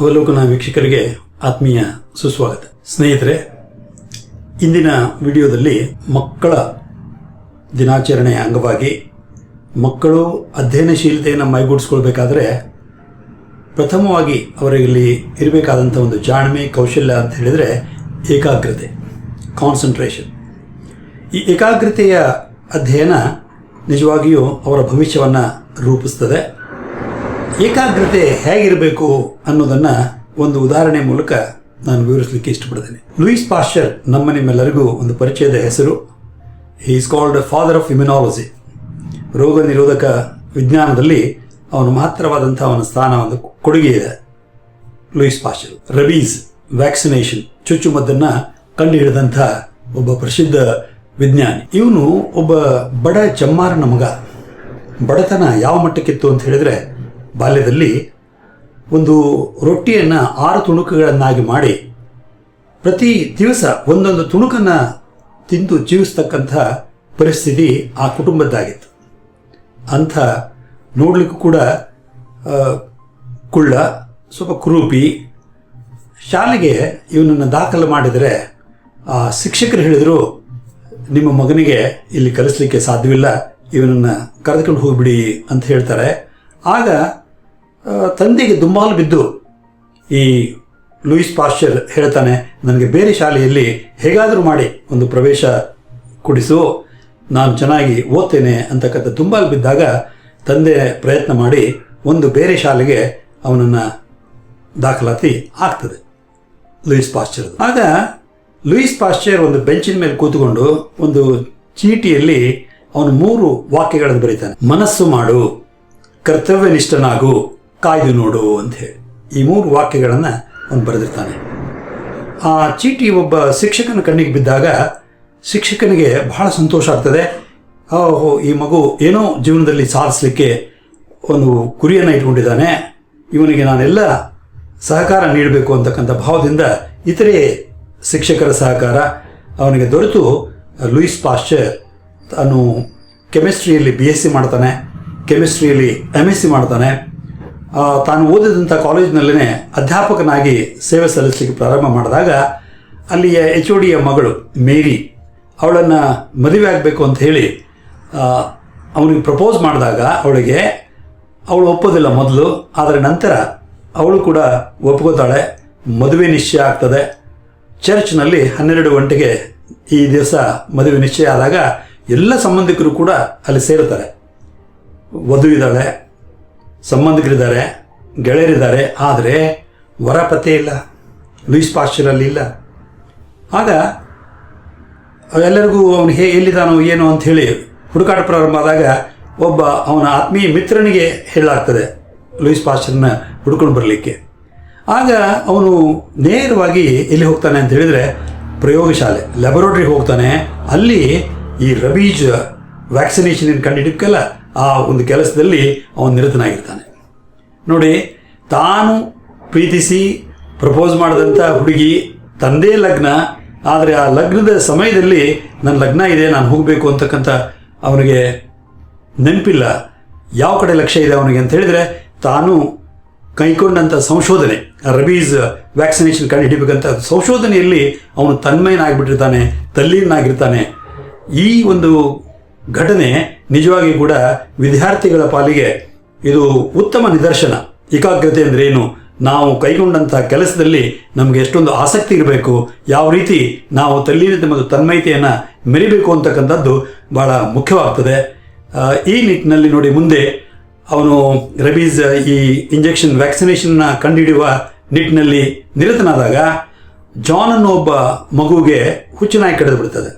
ಅವಲೋಕನ ವೀಕ್ಷಕರಿಗೆ ಆತ್ಮೀಯ ಸುಸ್ವಾಗತ. ಸ್ನೇಹಿತರೆ, ಇಂದಿನ ವಿಡಿಯೋದಲ್ಲಿ ಮಕ್ಕಳ ದಿನಾಚರಣೆಯ ಅಂಗವಾಗಿ ಮಕ್ಕಳು ಅಧ್ಯಯನಶೀಲತೆಯನ್ನು ಮೈಗೂಡಿಸ್ಕೊಳ್ಬೇಕಾದ್ರೆ ಪ್ರಥಮವಾಗಿ ಅವರಲ್ಲಿ ಇರಬೇಕಾದಂಥ ಒಂದು ಜಾಣ್ಮೆ, ಕೌಶಲ್ಯ ಅಂತ ಹೇಳಿದರೆ ಏಕಾಗ್ರತೆ ಕಾನ್ಸಂಟ್ರೇಷನ್ ಈ ಏಕಾಗ್ರತೆಯ ಅಧ್ಯಯನ ನಿಜವಾಗಿಯೂ ಅವರ ಭವಿಷ್ಯವನ್ನು ರೂಪಿಸ್ತದೆ. ಏಕಾಗ್ರತೆ ಹೇಗಿರಬೇಕು ಅನ್ನೋದನ್ನು ಒಂದು ಉದಾಹರಣೆ ಮೂಲಕ ನಾನು ವಿವರಿಸಲಿಕ್ಕೆ ಇಷ್ಟಪಡ್ತೇನೆ. ಲೂಯಿಸ್ ಪಾಶ್ಚರ್ ನಮ್ಮ ನಿಮ್ಮೆಲ್ಲರಿಗೂ ಒಂದು ಪರಿಚಯದ ಹೆಸರು. He is called father of immunology ರೋಗ ನಿರೋಧಕ ವಿಜ್ಞಾನದಲ್ಲಿ ಅವನು ಮಹತ್ತರವಾದಂಥ ಅವನ ಸ್ಥಾನ ಒಂದು ಕೊಡುಗೆ ಇದೆ ಲೂಯಿಸ್ ಪಾಶ್ಚರ್. ರಬೀಸ್ ವ್ಯಾಕ್ಸಿನೇಷನ್ ಚುಚ್ಚುಮದ್ದನ್ನು ಕಂಡುಹಿಡಿದಂಥ ಒಬ್ಬ ಪ್ರಸಿದ್ಧ ವಿಜ್ಞಾನಿ. ಇವನು ಒಬ್ಬ ಬಡ ಚಮ್ಮಾರನ ಮಗ. ಬಡತನ ಯಾವ ಮಟ್ಟಕ್ಕಿತ್ತು ಅಂತ ಹೇಳಿದರೆ ಬಾಲ್ಯದಲ್ಲಿ ಒಂದು ರೊಟ್ಟಿಯನ್ನು ಆರು ತುಣುಕುಗಳನ್ನಾಗಿ ಮಾಡಿ ಪ್ರತಿ ದಿವಸ ಒಂದೊಂದು ತುಣುಕನ್ನು ತಿಂದು ಜೀವಿಸ್ತಕ್ಕಂಥ ಪರಿಸ್ಥಿತಿ ಆ ಕುಟುಂಬದ್ದಾಗಿತ್ತು. ಅಂಥ ನೋಡಲಿಕ್ಕೂ ಕೂಡ ಕುಳ್ಳ, ಸ್ವಲ್ಪ ಕುರೂಪಿ, ಶಾಲೆಗೆ ಇವನನ್ನು ದಾಖಲು ಮಾಡಿದರೆ ಆ ಶಿಕ್ಷಕರು ಹೇಳಿದರು, ನಿಮ್ಮ ಮಗನಿಗೆ ಇಲ್ಲಿ ಕಲಿಸ್ಲಿಕ್ಕೆ ಸಾಧ್ಯವಿಲ್ಲ, ಇವನನ್ನು ಕರೆದುಕೊಂಡು ಹೋಗಿಬಿಡಿ ಅಂತ ಹೇಳ್ತಾರೆ. ಆಗ ತಂದೆಗೆ ದುಂಬಾಲು ಬಿದ್ದು ಈ ಲೂಯಿಸ್ ಪಾಶ್ಚರ್ ಹೇಳ್ತಾನೆ, ನನಗೆ ಬೇರೆ ಶಾಲೆಯಲ್ಲಿ ಹೇಗಾದರೂ ಮಾಡಿ, ಒಂದು ಪ್ರವೇಶ ಕೊಡಿಸು, ನಾನು ಚೆನ್ನಾಗಿ ಓದ್ತೇನೆ, ಅಂತಕ್ಕಂಥ ದುಂಬಾಲು ಬಿದ್ದಾಗ ತಂದೆ ಪ್ರಯತ್ನ ಮಾಡಿ ಒಂದು ಬೇರೆ ಶಾಲೆಗೆ ಅವನನ್ನು ದಾಖಲಾತಿ ಆಗ್ತದೆ, ಲೂಯಿಸ್ ಪಾಶ್ಚರ್ ಆಗ ಲೂಯಿಸ್ ಪಾಶ್ಚರ್ ಒಂದು ಬೆಂಚಿನ ಮೇಲೆ ಕೂತ್ಕೊಂಡು ಒಂದು ಚೀಟಿಯಲ್ಲಿ ಅವನು ಮೂರು ವಾಕ್ಯಗಳನ್ನು ಬರೀತಾನೆ. ಮನಸ್ಸು ಮಾಡು, ಕರ್ತವ್ಯನಿಷ್ಠನಾಗು ಕಾಯ್ದು ನೋಡು ಅಂತ ಹೇಳಿ. ಈ ಮೂರು ವಾಕ್ಯಗಳನ್ನು ಅವನು ಬರೆದಿರ್ತಾನೆ. ಆ ಚೀಟಿ ಒಬ್ಬ ಶಿಕ್ಷಕನ ಕಣ್ಣಿಗೆ ಬಿದ್ದಾಗ ಶಿಕ್ಷಕನಿಗೆ ಬಹಳ ಸಂತೋಷ ಆಗ್ತದೆ. ಓಹೋ, ಈ ಮಗು ಏನೋ ಜೀವನದಲ್ಲಿ ಸಾಧಿಸಲಿಕ್ಕೆ ಒಂದು ಗುರಿಯನ್ನು ಇಟ್ಕೊಂಡಿದ್ದಾನೆ. ಇವನಿಗೆ ನಾನೆಲ್ಲ ಸಹಕಾರ ನೀಡಬೇಕು ಅಂತಕ್ಕಂಥ ಭಾವದಿಂದ ಇತರೆ ಶಿಕ್ಷಕರ ಸಹಕಾರ ಅವನಿಗೆ ದೊರೆತು. ಲೂಯಿಸ್ ಪಾಶ್ಚರ್ ತಾನು ಕೆಮಿಸ್ಟ್ರಿಯಲ್ಲಿ ಬಿ ಎಸ್ ಸಿ ಮಾಡ್ತಾನೆ. ಕೆಮಿಸ್ಟ್ರಿಯಲ್ಲಿ ಎಂ ಎಸ್ ಸಿ ಮಾಡ್ತಾನೆ. ತಾನು ಓದಿದಂಥ ಕಾಲೇಜಿನಲ್ಲೇ ಅಧ್ಯಾಪಕನಾಗಿ ಸೇವೆ ಸಲ್ಲಿಸಲಿಕ್ಕೆ ಪ್ರಾರಂಭ ಮಾಡಿದಾಗ ಅಲ್ಲಿಯ ಎಚ್ ಒ ಡಿಯ ಮಗಳು ಮೇರಿ ಅವಳನ್ನು ಮದುವೆ ಆಗಬೇಕು ಅಂತ ಹೇಳಿ ಅವನಿಗೆ ಪ್ರಪೋಸ್ ಮಾಡಿದಾಗ ಅವಳಿಗೆ, ಅವಳು ಒಪ್ಪೋದಿಲ್ಲ ಮೊದಲು, ಆದರೆ ನಂತರ ಅವಳು ಕೂಡ ಒಪ್ಕೋತಾಳೆ, ಮದುವೆ ನಿಶ್ಚಯ ಆಗ್ತದೆ. ಚರ್ಚ್ನಲ್ಲಿ ಹನ್ನೆರಡು ಗಂಟೆಗೆ ಈ ದಿವಸ ಮದುವೆ ನಿಶ್ಚಯ ಆದಾಗ ಎಲ್ಲ ಸಂಬಂಧಿಕರು ಕೂಡ ಅಲ್ಲಿ ಸೇರುತ್ತಾರೆ. ವಧು ಇದ್ದಾಳೆ ಸಂಬಂಧಿಕರಿದ್ದಾರೆ, ಗೆಳೆಯರಿದ್ದಾರೆ, ಆದರೆ ವರ ಪತ್ತೆ ಇಲ್ಲ, ಲೂಯಿಸ್ ಪಾಶ್ಚರಲ್ಲಿ ಇಲ್ಲ. ಆಗ ಎಲ್ಲರಿಗೂ ಅವನು ಹೇ, ಎಲ್ಲಿದ್ದಾನೋ ಏನು ಅಂತ ಹೇಳಿ ಹುಡುಕಾಟ ಪ್ರಾರಂಭ ಆದಾಗ ಒಬ್ಬ ಅವನ ಆತ್ಮೀಯ ಮಿತ್ರನಿಗೆ ಹೇಳಲಾಗ್ತದೆ ಲೂಯಿಸ್ ಪಾಶ್ಚರನ್ನ ಹುಡ್ಕೊಂಡು ಬರಲಿಕ್ಕೆ. ಆಗ ಅವನು ನೇರವಾಗಿ ಎಲ್ಲಿ ಹೋಗ್ತಾನೆ ಅಂತ ಹೇಳಿದರೆ ಪ್ರಯೋಗಶಾಲೆ ಲ್ಯಾಬೊರೇಟ್ರಿಗೆ ಹೋಗ್ತಾನೆ. ಅಲ್ಲಿ ಈ ರಬೀಜ್ ವ್ಯಾಕ್ಸಿನೇಷನ್ ಕಂಡಿಡಿಕ್ಕಲ್ಲ ಆ ಒಂದು ಕೆಲಸದಲ್ಲಿ ಅವನು ನಿರತನಾಗಿರ್ತಾನೆ. ನೋಡಿ, ತಾನು ಪ್ರೀತಿಸಿ ಪ್ರಪೋಸ್ ಮಾಡಿದಂಥ ಹುಡುಗಿ ತಂದೆ ಲಗ್ನ, ಆದರೆ ಆ ಲಗ್ನದ ಸಮಯದಲ್ಲಿ ನನ್ನ ಲಗ್ನ ಇದೆ, ನಾನು ಹೋಗಬೇಕು ಅಂತಕ್ಕಂಥ ಅವನಿಗೆ ನೆನಪಿಲ್ಲ. ಯಾವ ಕಡೆ ಲಕ್ಷ್ಯ ಇದೆ ಅವನಿಗೆ ಅಂತ ಹೇಳಿದರೆ, ತಾನು ಕೈಕೊಂಡಂಥ ಸಂಶೋಧನೆ, ರಬೀಸ್ ವ್ಯಾಕ್ಸಿನೇಷನ್ ಕಂಡು ಹಿಡಿಬೇಕಂತ ಸಂಶೋಧನೆಯಲ್ಲಿ ಅವನು ತನ್ಮಯನಾಗಿಬಿಟ್ಟಿರ್ತಾನೆ ತಲ್ಲೀನಾಗಿರ್ತಾನೆ ಈ ಒಂದು ಘಟನೆ ನಿಜವಾಗಿ ಕೂಡ ವಿದ್ಯಾರ್ಥಿಗಳ ಪಾಲಿಗೆ ಇದು ಉತ್ತಮ ನಿದರ್ಶನ. ಏಕಾಗ್ರತೆ ಅಂದ್ರೆ ಏನು? ನಾವು ಕೈಗೊಂಡಂತಹ ಕೆಲಸದಲ್ಲಿ ನಮಗೆ ಎಷ್ಟೊಂದು ಆಸಕ್ತಿ ಇರಬೇಕು, ಯಾವ ರೀತಿ ನಾವು ತಲ್ಲೀನತೆ ಮತ್ತು ತನ್ಮಯತೆಯನ್ನು ಮೆರಿಬೇಕು ಅಂತಕ್ಕಂಥದ್ದು ಬಹಳ ಮುಖ್ಯವಾಗ್ತದೆ. ಈ ನಿಟ್ಟಿನಲ್ಲಿ ನೋಡಿ ಮುಂದೆ ಅವನು ರಬೀಸ್ ಈ ಇಂಜೆಕ್ಷನ್ ವ್ಯಾಕ್ಸಿನೇಷನ್ನ ಕಂಡುಹಿಡಿಯುವ ನಿಟ್ಟಿನಲ್ಲಿ ನಿರತನಾದಾಗ ಜಾನ್ ಅನ್ನೋ ಒಬ್ಬ ಮಗುವಿಗೆ ಹುಚ್ಚು ನಾಯಿ ಕಡಿದು ಬಿಡ್ತದೆ.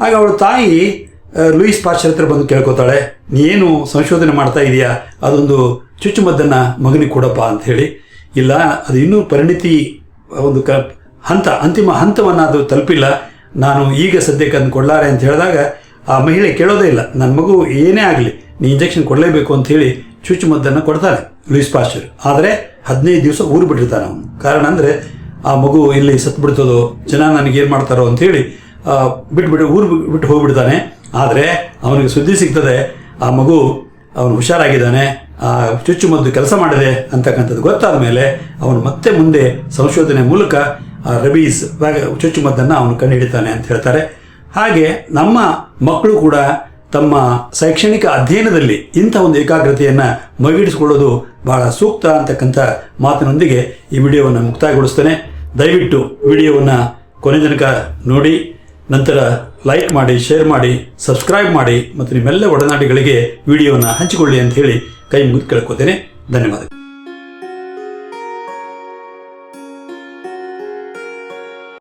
ಆಗ ಅವಳ ತಾಯಿ ಲೂಯಿಸ್ ಪಾಶ್ಚರ್ ಹತ್ರ ಬಂದು ಕೇಳ್ಕೊತಾಳೆ, ನೀನು ಸಂಶೋಧನೆ ಮಾಡ್ತಾ ಇದೀಯಾ? ಅದೊಂದು ಚುಚ್ಚುಮದ್ದನ್ನು ಮಗನಿಗೆ ಕೊಡಪ್ಪ ಅಂತ ಹೇಳಿ. ಇಲ್ಲ, ಅದು ಇನ್ನೂ ಪರಿಣಿತಿ ಒಂದು ಕ, ಹಂತ, ಅಂತಿಮ ಹಂತವನ್ನು ಅದು ತಲುಪಿಲ್ಲ. ನಾನು ಈಗ ಸದ್ಯಕ್ಕೆ ಅದನ್ನು ಕೊಡಲಾರೆ ಅಂತ ಹೇಳಿದಾಗ ಆ ಮಹಿಳೆ ಕೇಳೋದೇ ಇಲ್ಲ. ನನ್ನ ಮಗು ಏನೇ ಆಗಲಿ, ನೀ ಇಂಜೆಕ್ಷನ್ ಕೊಡಲೇಬೇಕು ಅಂತ ಹೇಳಿ ಚುಚ್ಚುಮದ್ದನ್ನು ಕೊಡ್ತಾನೆ ಲೂಯಿಸ್ ಪಾಶ್ಚರ್. ಆದರೆ ಹದಿನೈದು ದಿವಸ ಊರು ಬಿಟ್ಟಿರ್ತಾನೆ ಅವನು. ಕಾರಣ ಅಂದರೆ ಆ ಮಗು ಇಲ್ಲಿ ಸತ್ತು ಬಿಡ್ತದೋ, ಜನ ನನಗೇನು ಮಾಡ್ತಾರೋ ಅಂಥೇಳಿ ಬಿಟ್ಬಿಟ್ಟು ಊರು ಬಿಟ್ಟು ಹೋಗ್ಬಿಡ್ತಾನೆ. ಆದರೆ ಅವನಿಗೆ ಸುದ್ದಿ ಸಿಗ್ತದೆ, ಆ ಮಗು ಅವನು ಹುಷಾರಾಗಿದ್ದಾನೆ, ಆ ಚುಚ್ಚುಮದ್ದು ಕೆಲಸ ಮಾಡಿದೆ ಅಂತಕ್ಕಂಥದ್ದು ಗೊತ್ತಾದ ಮೇಲೆ ಅವನು ಮತ್ತೆ ಮುಂದೆ ಸಂಶೋಧನೆ ಮೂಲಕ ಆ ರಬೀಸ್ ಚುಚ್ಚುಮದ್ದನ್ನು ಅವನು ಕಂಡುಹಿಡಿತಾನೆ ಅಂತ ಹೇಳ್ತಾರೆ. ಹಾಗೆ ನಮ್ಮ ಮಕ್ಕಳು ಕೂಡ ತಮ್ಮ ಶೈಕ್ಷಣಿಕ ಅಧ್ಯಯನದಲ್ಲಿ ಇಂಥ ಒಂದು ಏಕಾಗ್ರತೆಯನ್ನು ಮಗಿಡಿಸಿಕೊಳ್ಳೋದು ಬಹಳ ಸೂಕ್ತ ಅಂತಕ್ಕಂಥ ಮಾತಿನೊಂದಿಗೆ ಈ ವಿಡಿಯೋವನ್ನು ಮುಕ್ತಾಯಗೊಳಿಸ್ತೇನೆ. ದಯವಿಟ್ಟು ವಿಡಿಯೋವನ್ನು ಕೊನೆ ತನಕ ನೋಡಿ. ನಂತರ ಲೈಕ್ ಮಾಡಿ ಶೇರ್ ಮಾಡಿ ಸಬ್ಸ್ಕ್ರೈಬ್ ಮಾಡಿ ಮತ್ತು ನಿಮ್ಮೆಲ್ಲ ಒಡನಾಡಿಗಳಿಗೆ ವಿಡಿಯೋನ ಹಂಚಿಕೊಳ್ಳಿ ಅಂತ ಹೇಳಿ ಕೈ ಮುಗಿದು ಕೇಳ್ಕೊತೇನೆ. ಧನ್ಯವಾದಗಳು.